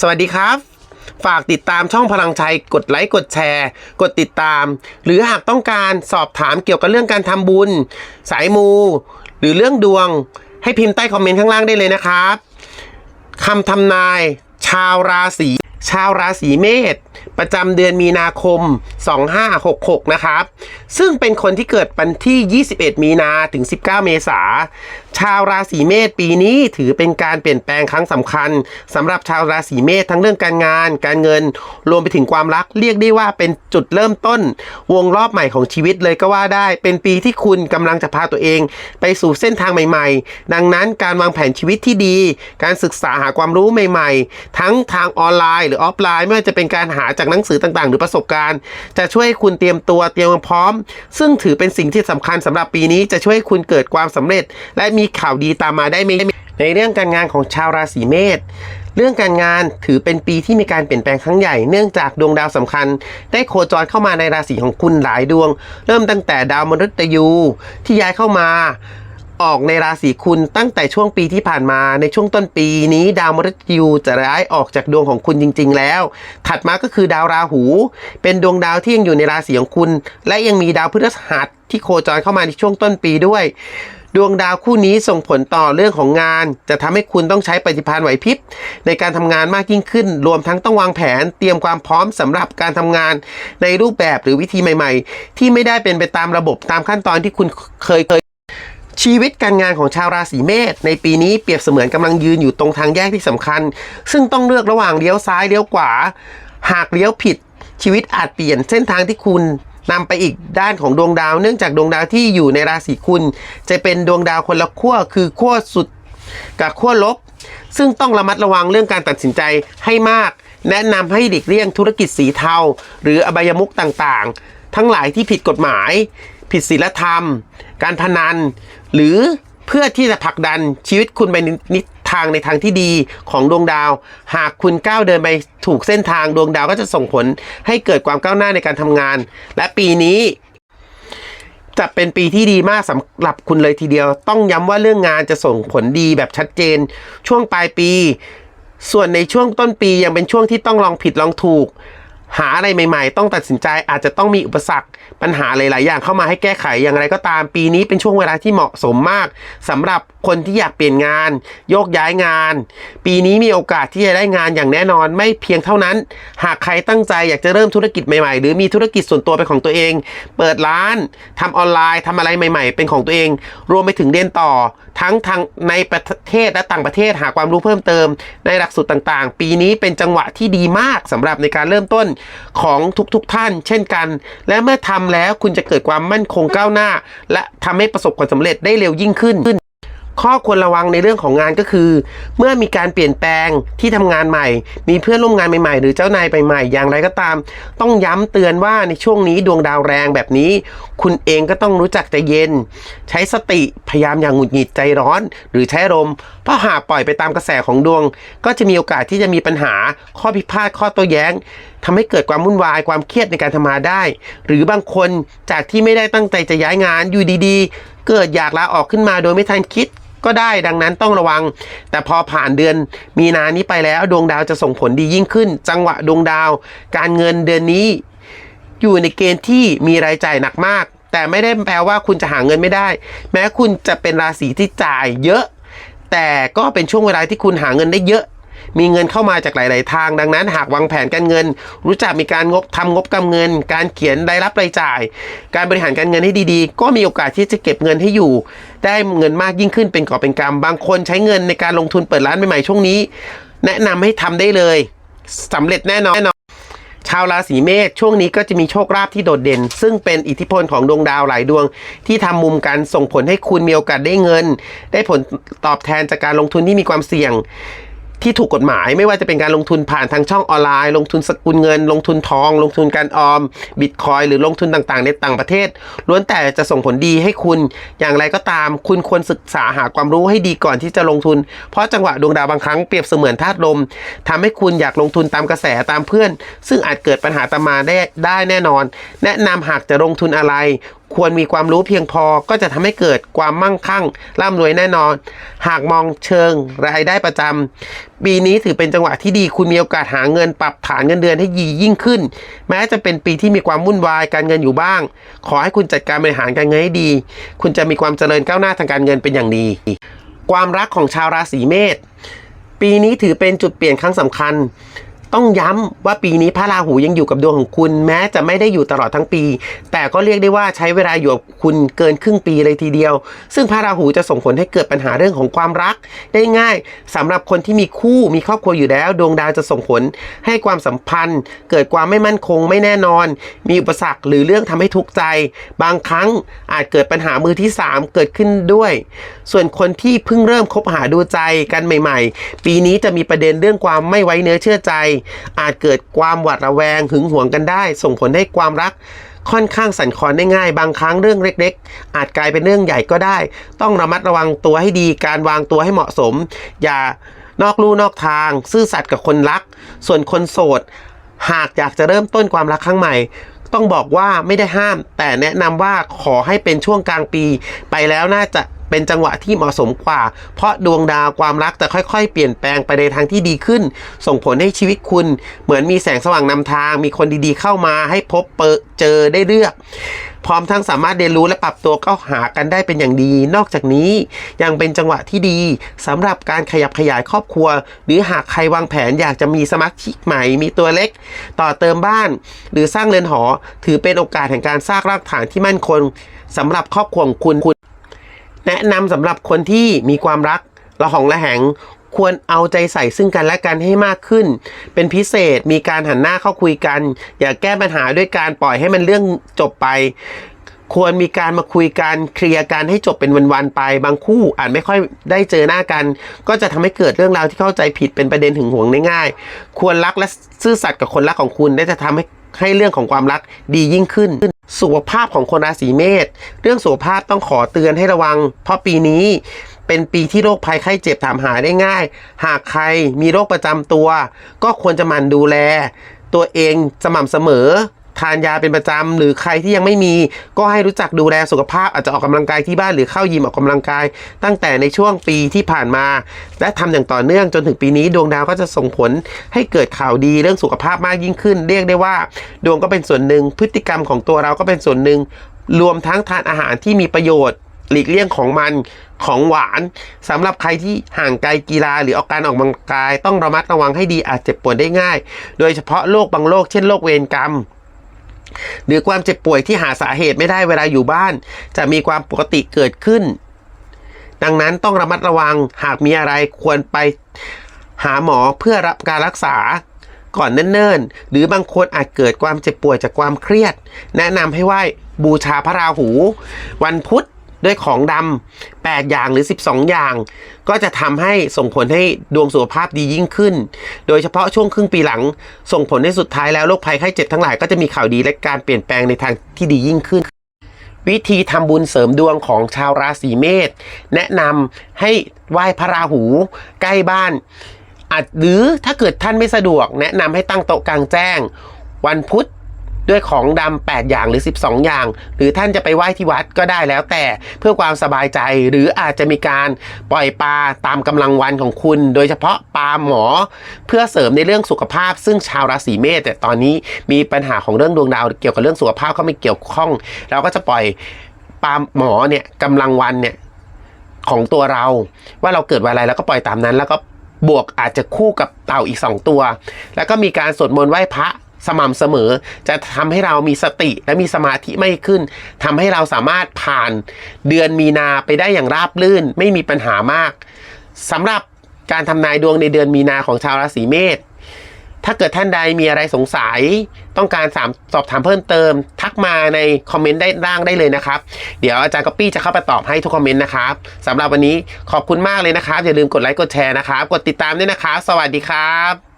สวัสดีครับ ฝากติดตามช่องพลังชัย กดไลค์ กดแชร์ กดติดตาม หรือหากต้องการสอบถามเกี่ยวกับเรื่องการทำบุญ สายมู หรือเรื่องดวง ให้พิมพ์ใต้คอมเมนต์ข้างล่างได้เลยนะครับคำทำนาย ชาวราศี ชาวราศีเมษ ประจำเดือนมีนาคม 2566 นะครับ ซึ่งเป็นคนที่เกิดวันที่ 21 มีนาถึง 19 เมษา ชาวราศีเมษปีนี้ถือเป็นการเปลี่ยนแปลงครั้งสำคัญสำหรับชาวราศีเมษทั้งเรื่องการงาน การเงิน รวมไปถึงความรักเรียกได้ว่าเป็นจุดเริ่มต้น วงรอบใหม่ของชีวิตเลยก็ว่าได้ เป็นปีที่คุณกำลังจะพาตัวเอง ไปสู่เส้นทางใหม่ ๆ ดังนั้นการวางแผนชีวิตที่ดี การศึกษาหาความรู้ใหม่ ๆ ทั้งทางออนไลน์ หรือออฟไลน์ไม่ว่าจะเป็นการหาจากหนังสือต่างๆ หรือประสบการณ์ จะช่วยให้คุณเตรียมตัวเตรียมพร้อม ซึ่งถือเป็นสิ่งที่สำคัญสำหรับปีนี้จะช่วยให้คุณเกิดความสำเร็จ และมีข่าวดีตามมาได้ไม่ในเรื่องการงานของชาวราศีเมษเรื่องการงานถือเป็นปีที่มีการเปลี่ยนแปลงครั้งใหญ่เนื่องจากดวงดาวสำคัญ ได้โคจรเข้ามาในราศีของคุณหลายดวง เริ่มตั้งแต่ดาวมฤตยูที่ย้ายเข้ามา ออกในราศีคุณตั้งแต่ช่วงปีที่ผ่านมาในช่วงต้นปีนี้ดาวมฤตยูจะย้ายออกจากดวงของคุณจริง ๆ แล้ว ถัดมาก็คือดาวราหู เป็นดวงดาวที่ยังอยู่ในราศีของคุณ และยังมีดาวพฤหัสที่โคจรเข้ามาในช่วงต้นปีด้วย ดวงดาวคู่นี้ส่งผลต่อเรื่องของงาน จะทำให้คุณต้องใช้ปฏิภาณไหวพริบในการทำงานมากยิ่งขึ้น รวมทั้งต้องวางแผนเตรียมความพร้อมสำหรับการทำงานในรูปแบบหรือวิธีใหม่ ๆ ที่ไม่ได้เป็นไปตามระบบตามขั้นตอนที่คุณเคยเคย ชีวิตการงานของชาวราศีเมษในปีนี้เปรียบเสมือนกำลังยืนอยู่ตรงทางแยกที่สำคัญ ซึ่งต้องเลือกระหว่างเลี้ยวซ้ายเลี้ยวขวา หากเลี้ยวผิด ชีวิตอาจเปลี่ยนเส้นทางที่คุณนำไปอีกด้านของดวงดาว เนื่องจากดวงดาวที่อยู่ในราศีคุณ จะเป็นดวงดาวคนละขั้วคือขั้วสุดกับขั้วลบ ซึ่งต้องระมัดระวังเรื่องการตัดสินใจให้มาก แนะนำให้หลีกเลี่ยงธุรกิจสีเทา หรืออบายมุกต่างๆ ทั้งหลายที่ผิดกฎหมาย ผิดศีลธรรม การพนัน หรือเพื่อที่จะผลักดันชีวิตคุณไปนนิทางในทางที่ดีของดวงดาว หากคุณก้าวเดินไปถูกเส้นทางดวงดาวก็จะส่งผลให้เกิดความก้าวหน้าในการทำงาน และปีนี้จะเป็นปีที่ดีมากสำหรับคุณเลยทีเดียว ต้องย้ำว่าเรื่องงานจะส่งผลดีแบบชัดเจน ช่วงปลายปี ส่วนในช่วงต้นปียังเป็นช่วงที่ต้องลองผิดลองถูก หาอะไรใหม่ๆ ต้องตัดสินใจอาจจะต้องมีอุปสรรคปัญหาหลาย ๆ อย่างเข้ามาให้แก้ไขอย่างไรก็ตาม ปีนี้เป็นช่วงเวลาที่เหมาะสมมากสำหรับคนที่อยากเปลี่ยนงาน โยกย้ายงาน ปีนี้มีโอกาสที่จะได้งานอย่างแน่นอนไม่เพียงเท่านั้น หากใครตั้งใจอยากจะเริ่มธุรกิจใหม่ ๆ หรือมีธุรกิจส่วนตัวเป็นของตัวเอง เปิดร้านทำออนไลน์ทำอะไรใหม่ ๆ เป็นของตัวเอง รวมไปถึงเรียนต่อทั้งทางในประเทศและต่างประเทศหาความรู้เพิ่มเติม ในหลักสูตรต่างๆ ปีนี้เป็นจังหวะที่ดีมากสำหรับในการเริ่มต้นของทุกๆท่าน เช่นกัน และเมื่อทำแล้วคุณจะเกิดความมั่นคงก้าวหน้า และทำให้ประสบความสำเร็จได้เร็วยิ่งขึ้น ข้อควรระวังในเรื่องของงานก็คือ เมื่อมีการเปลี่ยนแปลงที่ทำงานใหม่ มีเพื่อนร่วมงานใหม่ ๆ หรือเจ้านายใหม่ๆอย่างไรก็ตาม ต้องย้ำเตือนว่าในช่วงนี้ดวงดาวแรงแบบนี้ คุณเองก็ต้องรู้จักใจเย็น ใช้สติพยายามอย่างหงุดหงิดใจร้อน หรือใช้อารมณ์เพราะหากปล่อยไปตามกระแสของดวง ก็จะมีโอกาสที่จะมีปัญหาข้อพิพาทข้อโต้แย้งทำให้เกิดความวุ่นวายความเครียดในการทำงานได้ หรือบางคนจากที่ไม่ได้ตั้งใจจะย้ายงานอยู่ดีๆ เกิดอยากลาออกขึ้นมาโดยไม่ทันคิด ก็ได้ดังนั้นต้องระวัง แต่พอผ่านเดือนมีนานี้ไปแล้ว ดวงดาวจะส่งผลดียิ่งขึ้น จังหวะดวงดาว การเงินเดือนนี้ อยู่ในเกณฑ์ที่มีรายจ่ายหนักมาก แต่ไม่ได้แปลว่าคุณจะหาเงินไม่ได้ แม้คุณจะเป็นราศีที่จ่ายเยอะ แต่ก็เป็นช่วงเวลาที่คุณหาเงินได้เยอะ มีเงินเข้ามาจากหลาย ๆ ทาง ดังนั้นหากวางแผนการเงิน รู้จักมีการงบทำงบการเงิน การเขียนรายรับรายจ่าย การบริหารการเงินให้ดี ๆ ก็มีโอกาสที่จะเก็บเงินให้อยู่ ได้เงินมากยิ่งขึ้นเป็นก่อเป็นกำบางคนใช้เงินในการลงทุนเปิดร้านใหม่ ๆ ช่วงนี้ แนะนำให้ทำได้เลยสำเร็จแน่นอนชาวราศีเมษช่วงนี้ก็จะมีโชคลาภที่โดดเด่น ซึ่งเป็นอิทธิพลของดวงดาวหลายดวง ที่ทำมุมกันส่งผลให้คุณมีโอกาสได้เงิน ได้ผลตอบแทนจากการลงทุนที่มีความเสี่ยง ที่ถูกกฎหมายไม่ว่าจะเป็นการลงทุนผ่านทางช่องออนไลน์ ลงทุนสกุลเงิน ลงทุนทอง ลงทุนการออมบิตคอยหรือลงทุนต่างๆ ในต่างประเทศล้วนแต่จะส่งผลดีให้คุณอย่างไรก็ตาม คุณควรศึกษาหาความรู้ให้ดีก่อนที่จะลงทุน เพราะจังหวะดวงดาวบางครั้งเปรียบเสมือนธาตุลมทำให้คุณอยากลงทุนตามกระแสตามเพื่อน ซึ่งอาจเกิดปัญหาตามมาได้ได้แน่นอน แนะนำหากจะลงทุนอะไร ควรมีความรู้เพียงพอก็จะทำให้เกิดความมั่งคั่งร่ำรวยแน่นอน หากมองเชิงรายได้ประจำปีนี้ถือเป็นจังหวะที่ดีคุณมีโอกาสหาเงินปรับฐานเงินเดือนให้ยียิ่งขึ้น แม้จะเป็นปีที่มีความวุ่นวายการเงินอยู่บ้าง ขอให้คุณจัดการบริหารการเงินให้ดี คุณจะมีความเจริญก้าวหน้าทางการเงินเป็นอย่างดี ความรักของชาวราศีเมษปีนี้ถือเป็นจุดเปลี่ยนครั้งสำคัญ ต้องย้ำว่าปีนี้พระราหูยังอยู่กับดวงของคุณ แม้จะไม่ได้อยู่ตลอดทั้งปี แต่ก็เรียกได้ว่าใช้เวลาอยู่กับคุณเกินครึ่งปีเลยทีเดียว ซึ่งพระราหูจะส่งผลให้เกิดปัญหาเรื่องของความรัก ได้ง่ายสำหรับคนที่มีคู่มีครอบครัวอยู่แล้ว ดวงดาวจะส่งผลให้ความสัมพันธ์ เกิดความไม่มั่นคงไม่แน่นอน มีอุปสรรคหรือเรื่องทำให้ทุกข์ใจ บางครั้งอาจเกิดปัญหามือที่ 3 เกิดขึ้นด้วย ส่วนคนที่เพิ่งเริ่มคบหาดูใจกันใหม่ ๆ ปีนี้จะมีประเด็นเรื่องความไม่ไว้เนื้อเชื่อใจอาจเกิดความหวาดระแวงหึงหวงกันได้ ส่งผลให้ความรักค่อนข้างสั่นคลอนได้ง่าย บางครั้งเรื่องเล็ก ๆ อาจกลายเป็นเรื่องใหญ่ก็ได้ ต้องระมัดระวังตัวให้ดี การวางตัวให้เหมาะสม อย่านอกลู่นอกทาง ซื่อสัตย์กับคนรัก ส่วนคนโสด หากอยากจะเริ่มต้นความรักครั้งใหม่ ต้องบอกว่าไม่ได้ห้าม แต่แนะนำว่าขอให้เป็นช่วงกลางปี ไปแล้วน่าจะ เป็นจังหวะที่เหมาะสมกว่า เพราะดวงดาวความรักจะค่อยๆ เปลี่ยนแปลงไปในทางที่ดีขึ้น ส่งผลให้ชีวิตคุณ เหมือนมีแสงสว่างนำทาง มีคนดีๆเข้ามาให้พบเปเจอได้เลือกพร้อมทั้งสามารถเรียนรู้และปรับตัวเข้าหากันได้เป็นอย่างดี นอกจากนี้ยังเป็นจังหวะที่ดีสำหรับการขยับขยายครอบครัว หรือหากใครวางแผนอยากจะมีสมาชิกใหม่ มีตัวเล็ก ต่อเติมบ้าน หรือสร้างเรือนหอ ถือเป็นโอกาสแห่งการสร้างรากฐานที่มั่นคงสำหรับครอบครัวของคุณ แนะนำสำหรับคนที่มีความรักระหองระแหงควรเอาใจใส่ซึ่งกันและกันให้มากขึ้น เป็นพิเศษมีการหันหน้าเข้าคุยกัน อย่าแก้ปัญหาด้วยการปล่อยให้มันเรื่องจบไป ควรมีการมาคุยกันเคลียร์กันให้จบเป็นวันๆไป บางคู่อาจไม่ค่อยได้เจอหน้ากัน ก็จะทำให้เกิดเรื่องราวที่เข้าใจผิดเป็นประเด็นหึงหวงได้ง่าย ควรรักและซื่อสัตย์กับคนรักของคุณ ได้จะทำให้ให้เรื่องของความรักดียิ่งขึ้น สุขภาพของคนราศีเมษเรื่องสุขภาพต้องขอเตือนให้ระวัง เพราะปีนี้เป็นปีที่โรคภัยไข้เจ็บถามหาได้ง่าย หากใครมีโรคประจำตัว ก็ควรจะหมั่นดูแล ตัวเองสม่ำเสมอ ทานยาเป็นประจำหรือใครที่ยังไม่มี ก็ให้รู้จักดูแลสุขภาพอาจจะออกกำลังกายที่บ้านหรือเข้ายิมออกกำลังกาย ตั้งแต่ในช่วงปีที่ผ่านมา และทำอย่างต่อเนื่องจนถึงปีนี้ดวงดาวก็จะส่งผลให้เกิดข่าวดีเรื่องสุขภาพมากยิ่งขึ้น เรียกได้ว่า ดวงก็เป็นส่วนหนึ่งพฤติกรรมของตัวเราก็เป็นส่วนหนึ่งรวมทั้งทานอาหารที่มีประโยชน์หลีกเลี่ยงของมันของหวานสำหรับใครที่ห่างไกลกีฬาหรือออกการออกกำลังกาย ต้องระมัดระวังให้ดีอาจเจ็บปวยได้ง่าย โดยเฉพาะโรคบางโรคเช่นโรคเวรกรรม หรือความเจ็บป่วยที่หาสาเหตุไม่ได้เวลาอยู่บ้าน จะมีความปกติเกิดขึ้น ดังนั้นต้องระมัดระวังหากมีอะไรควรไปหาหมอเพื่อรับการรักษาก่อนเนิ่นๆ หรือบางคนอาจเกิดความเจ็บป่วยจากความเครียด แนะนำให้ไหว้บูชาพระราหู วันพุธ ด้วยของดำ8อย่างหรือ 12 อย่าง ก็จะทำให้ส่งผลให้ดวงสุขภาพดียิ่งขึ้น โดยเฉพาะช่วงครึ่งปีหลัง ส่งผลให้สุดท้ายแล้วโรคภัยไข้เจ็บทั้งหลายก็จะมีข่าวดีและการเปลี่ยนแปลงในทางที่ดียิ่งขึ้นวิธีทำบุญเสริมดวงของชาวราศีเมษแนะนำให้ไหว้พระราหูใกล้บ้านอาจหรือถ้าเกิดท่านไม่สะดวก แนะนำให้ตั้งโต๊ะกลางแจ้ง วันพุธ ด้วยของดำ8อย่างหรือ 12 อย่าง หรือท่านจะไปไหว้ที่วัดก็ได้แล้วแต่เพื่อความสบายใจหรืออาจจะมีการปล่อยปลาตามกำลังวันของคุณ โดยเฉพาะปลาหมอ เพื่อเสริมในเรื่องสุขภาพ ซึ่งชาวราศีเมษแต่ตอนนี้มีปัญหาของเรื่องดวงดาวเกี่ยวกับเรื่องสุขภาพเข้าไม่เกี่ยวข้อง เราก็จะปล่อยปลาหมอเนี่ยกำลังวันเนี่ยของตัวเรา ว่าเราเกิดวันอะไรแล้วก็ปล่อยตามนั้น แล้วก็บวกอาจจะคู่กับเต่าอีก 2 ตัว แล้วก็มีการสวดมนต์ไหว้พระ สม่ำเสมอ จะทำให้เรามีสติและมีสมาธิไม่ขึ้นทำให้เราสามารถผ่านเดือนมีนาไปได้อย่างราบรื่น ไม่มีปัญหามากสำหรับการทำนายดวงในเดือนมีนาของชาวราศีเมษถ้าเกิดท่านใดมีอะไรสงสัย ต้องการสามสอบถามเพิ่มเติม ทักมาในคอมเมนต์ได้ล่างได้เลยนะครับ เดี๋ยวอาจารย์ก๊อปปี้จะเข้าไปตอบให้ทุกคอมเมนต์นะครับสำหรับวันนี้ขอบคุณมากเลยนะครับ อย่าลืมกดไลค์กดแชร์นะครับ กดติดตามด้วยนะครับ สวัสดีครับ